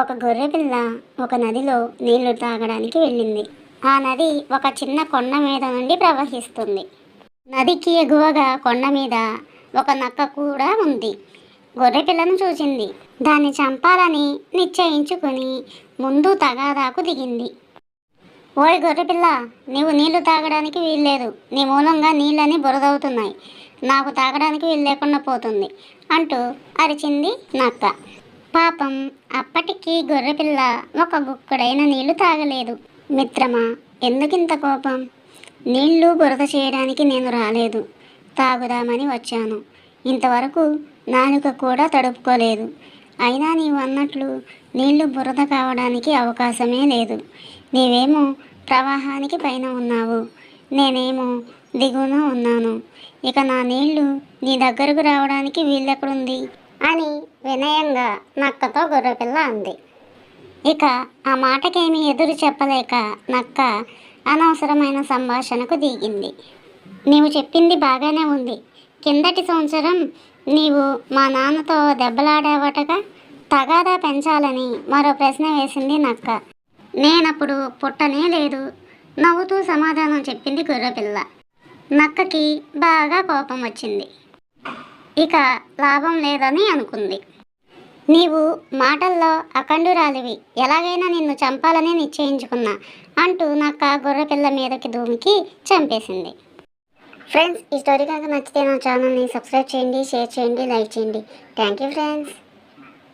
ఒక గొర్రెపిల్ల ఒక నదిలో నీళ్ళు తాగడానికి వెళ్ళింది. ఆ నది ఒక చిన్న కొండ మీద నుండి ప్రవహిస్తుంది. నదికి ఎగువగా కొండ మీద ఒక నక్క కూడా ఉంది. గొర్రెపిల్లను చూసింది. దాన్ని చంపాలని నిశ్చయించుకుని ముందు తగాదాకు దిగింది. ఓయ్ గొర్రెపిల్ల నీవు నీళ్ళు తాగడానికి వీల్లేదు. నీ మూలంగా నీళ్ళని బురదవుతున్నాయి. నాకు తాగడానికి వీలు లేకుండా పోతుంది అంటూ అరిచింది నక్క. పాపం అప్పటికి గొర్రెపిల్ల ఒక గుక్కడైన నీళ్ళు తాగలేదు. మిత్రమా ఎందుకింత కోపం? నీళ్ళు బురద చేయడానికి నేను రాలేదు. తాగుదామని వచ్చాను. ఇంతవరకు నాలుక కూడా తడుపుకోలేదు. అయినా నీవు అన్నట్లు నీళ్ళు బురద కావడానికి అవకాశమే లేదు. నీవేమో ప్రవాహానికి పైన ఉన్నావు. నేనేమో దిగువన ఉన్నాను. ఇక నా నీళ్ళు నీ దగ్గరకు రావడానికి వీళ్ళెక్కడుంది? అని వినయంగా నక్కతో గొర్రెపిల్ల అంది. ఇక ఆ మాటకేమి ఎదురు చెప్పలేక నక్క అనవసరమైన సంభాషణకు దిగింది. నీవు చెప్పింది బాగానే ఉంది. కిందటి సంవత్సరం నీవు మా నాన్నతో దెబ్బలాడావటగా? తగాదా పెంచాలని మరో ప్రశ్న వేసింది నక్క. నేనప్పుడు పుట్టనే లేదు. నవ్వుతూ సమాధానం చెప్పింది గొర్రెపిల్ల. నక్కకి బాగా కోపం వచ్చింది. ఇక లాభం లేదని అనుకుంది. నీవు మాటల్లో అఖండురాలివి. ఎలాగైనా నిన్ను చంపాలని నిశ్చయించుకున్నా అంటూ నక్క గొర్రెపిల్ల మీదకి దూమికి చంపేసింది. ఫ్రెండ్స్ ఈ స్టోరీ కనుక నచ్చితే నా ఛానల్ని సబ్స్క్రైబ్ చేయండి షేర్ చేయండి లైక్ చేయండి. Thank you friends.